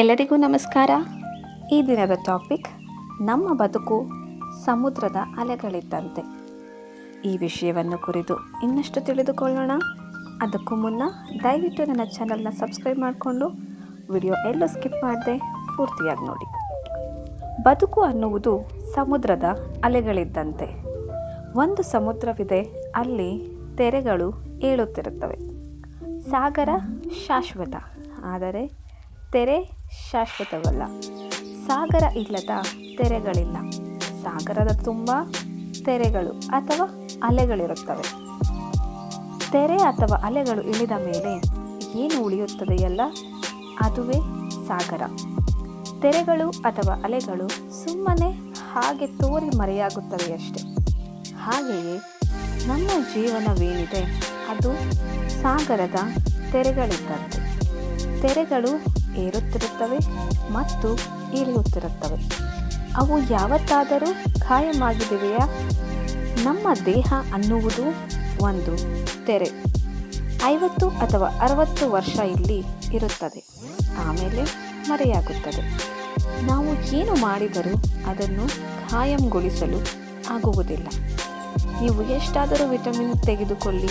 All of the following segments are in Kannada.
ಎಲ್ಲರಿಗೂ ನಮಸ್ಕಾರ. ಈ ದಿನದ ಟಾಪಿಕ್ ನಮ್ಮ ಬದುಕು ಸಮುದ್ರದ ಅಲೆಗಳಿದ್ದಂತೆ. ಈ ವಿಷಯವನ್ನು ಕುರಿತು ಇನ್ನಷ್ಟು ತಿಳಿದುಕೊಳ್ಳೋಣ. ಅದಕ್ಕೂ ಮುನ್ನ ದಯವಿಟ್ಟು ನನ್ನ ಚಾನಲ್ನ ಸಬ್ಸ್ಕ್ರೈಬ್ ಮಾಡಿಕೊಂಡು ವಿಡಿಯೋ ಎಲ್ಲೂ ಸ್ಕಿಪ್ ಮಾಡದೆ ಪೂರ್ತಿಯಾಗಿ ನೋಡಿ. ಬದುಕು ಅನ್ನುವುದು ಸಮುದ್ರದ ಅಲೆಗಳಿದ್ದಂತೆ. ಒಂದು ಸಮುದ್ರವಿದೆ, ಅಲ್ಲಿ ತೆರೆಗಳು ಏಳುತ್ತಿರುತ್ತವೆ. ಸಾಗರ ಶಾಶ್ವತ, ಆದರೆ ತೆರೆ ಶಾಶ್ವತವಲ್ಲ. ಸಾಗರ ಇಲ್ಲದ ತೆರೆಗಳಿಲ್ಲ. ಸಾಗರದ ತುಂಬ ತೆರೆಗಳು ಅಥವಾ ಅಲೆಗಳಿರುತ್ತವೆ. ತೆರೆ ಅಥವಾ ಅಲೆಗಳು ಇಳಿದ ಮೇಲೆ ಏನು ಉಳಿಯುತ್ತದೆಯಲ್ಲ? ಅದುವೇ ಸಾಗರ. ತೆರೆಗಳು ಅಥವಾ ಅಲೆಗಳು ಸುಮ್ಮನೆ ಹಾಗೆ ತೋರಿ ಮರೆಯಾಗುತ್ತವೆಯಷ್ಟೆ ಹಾಗೆಯೇ ನಮ್ಮ ಜೀವನವೇನಿದೆ ಅದು ಸಾಗರದ ತೆರೆಗಳಿದ್ದಂತೆ. ತೆರೆಗಳು ಏರುತ್ತಿರುತ್ತವೆ ಮತ್ತು ಇಳಿಯುತ್ತಿರುತ್ತವೆ. ಅವು ಯಾವತ್ತಾದರೂ ಖಾಯಮಾಗಿದೆಯಾ? ನಮ್ಮ ದೇಹ ಅನ್ನುವುದು ಒಂದು ತೆರೆ. ಐವತ್ತು ಅಥವಾ ಅರವತ್ತು ವರ್ಷ ಇಲ್ಲಿ ಇರುತ್ತದೆ. ಆಮೇಲೆ ಮರೆಯಾಗುತ್ತದೆ. ನಾವು ಏನು ಮಾಡಿದರೂ ಅದನ್ನು ಖಾಯಂಗೊಳಿಸಲು ಆಗುವುದಿಲ್ಲ. ನೀವು ಎಷ್ಟಾದರೂ ವಿಟಮಿನ್ ತೆಗೆದುಕೊಳ್ಳಿ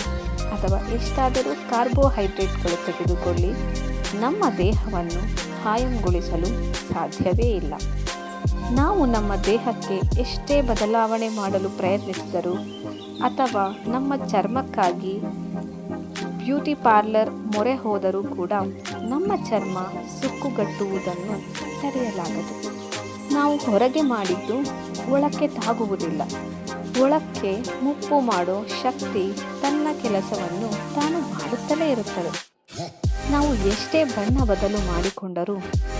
ಅಥವಾ ಎಷ್ಟಾದರೂ ಕಾರ್ಬೋಹೈಡ್ರೇಟ್ಗಳು ತೆಗೆದುಕೊಳ್ಳಿ. ನಮ್ಮ ದೇಹವನ್ನು ಖಾಯಂಗೊಳಿಸಲು ಸಾಧ್ಯವೇ ಇಲ್ಲ. ನಾವು ನಮ್ಮ ದೇಹಕ್ಕೆ ಎಷ್ಟೇ ಬದಲಾವಣೆ ಮಾಡಲು ಪ್ರಯತ್ನಿಸಿದರೂ ಅಥವಾ ನಮ್ಮ ಚರ್ಮಕ್ಕಾಗಿ ಬ್ಯೂಟಿ ಪಾರ್ಲರ್ ಮೊರೆ ಹೋದರೂ ಕೂಡ ನಮ್ಮ ಚರ್ಮ ಸುಕ್ಕುಗಟ್ಟುವುದನ್ನು ತಡೆಯಲಾಗದು. ನಾವು ಹೊರಗೆ ಮಾಡಿದ್ದು ಒಳಕ್ಕೆ ತಾಗುವುದಿಲ್ಲ. ಒಳಕ್ಕೆ ಮುಪ್ಪು ಮಾಡೋ ಶಕ್ತಿ ತನ್ನ ಕೆಲಸವನ್ನು ತಾನು ಮಾಡುತ್ತಲೇ ಇರುತ್ತದೆ. ನಾವು ಎಷ್ಟೇ ಬಣ್ಣ ಬದಲು ಮಾಡಿಕೊಂಡರೂ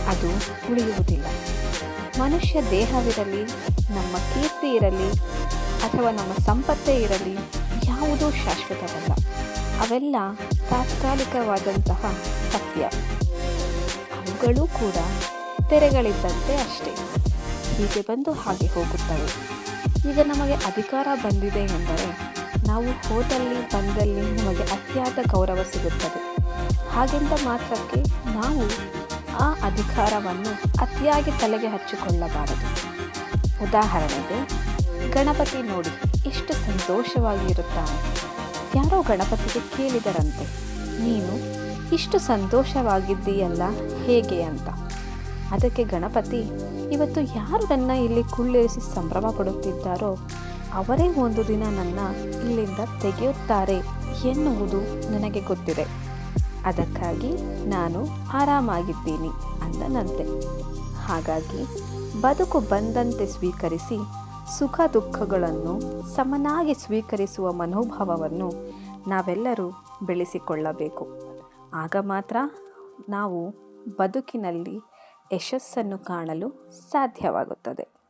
ಅದು ಉಳಿಯುವುದಿಲ್ಲ. ಮನುಷ್ಯ ದೇಹವಿರಲಿ, ನಮ್ಮ ಕೀರ್ತಿ ಇರಲಿ, ಅಥವಾ ನಮ್ಮ ಸಂಪತ್ತೇ ಇರಲಿ, ಯಾವುದೂ ಶಾಶ್ವತವಲ್ಲ. ಅವೆಲ್ಲ ತಾತ್ಕಾಲಿಕವಾದಂತಹ ಸತ್ಯ. ಅವುಗಳೂ ಕೂಡ ತೆರೆಗಳಿದ್ದಂತೆ ಅಷ್ಟೇ. ಹೀಗೆ ಬಂದು ಹಾಗೆ ಹೋಗುತ್ತವೆ. ಈಗ ನಮಗೆ ಅಧಿಕಾರ ಬಂದಿದೆ ಎಂದರೆ, ನಾವು ಹೋದಲ್ಲಿ ಬಂದಲ್ಲಿ ನಮಗೆ ಅತಿಯಾದ ಗೌರವ ಸಿಗುತ್ತದೆ. ಹಾಗೆಂದ ಮಾತ್ರಕ್ಕೆ ನಾವು ಆ ಅಧಿಕಾರವನ್ನು ಅತಿಯಾಗಿ ತಲೆಗೆ ಹಚ್ಚಿಕೊಳ್ಳಬಾರದು. ಉದಾಹರಣೆಗೆ, ಗಣಪತಿ ನೋಡಿ ಎಷ್ಟು ಸಂತೋಷವಾಗಿ ಇರುತ್ತಾನೆ ಯಾರೋ ಗಣಪತಿಗೆ ಕೇಳಿದರಂತೆ, ನೀನು ಇಷ್ಟು ಸಂತೋಷವಾಗಿದ್ದೀಯಲ್ಲ, ಹೇಗೆ ಅಂತ? ಅದಕ್ಕೆ ಗಣಪತಿ, ಇವತ್ತು ಯಾರು ನನ್ನ ಇಲ್ಲಿ ಕುಳ್ಳಿರಿಸಿ ಸಂಭ್ರಮ ಪಡುತ್ತಿದ್ದಾರೋ, ಅವರೇ ಒಂದು ದಿನ ನನ್ನ ಇಲ್ಲಿಂದ ತೆಗೆಯುತ್ತಾರೆ ಎನ್ನುವುದು ನನಗೆ ಗೊತ್ತಿದೆ. ಅದಕ್ಕಾಗಿ ನಾನು ಆರಾಮಾಗಿದ್ದೀನಿ ಅಂದನಂತೆ. ಹಾಗಾಗಿ ಬದುಕು ಬಂದಂತೆ ಸ್ವೀಕರಿಸಿ ಸುಖ ದುಃಖಗಳನ್ನು ಸಮನಾಗಿ ಸ್ವೀಕರಿಸುವ ಮನೋಭಾವವನ್ನು ನಾವೆಲ್ಲರೂ ಬೆಳೆಸಿಕೊಳ್ಳಬೇಕು. ಆಗ ಮಾತ್ರ ನಾವು ಬದುಕಿನಲ್ಲಿ ಯಶಸ್ಸನ್ನು ಕಾಣಲು ಸಾಧ್ಯವಾಗುತ್ತದೆ.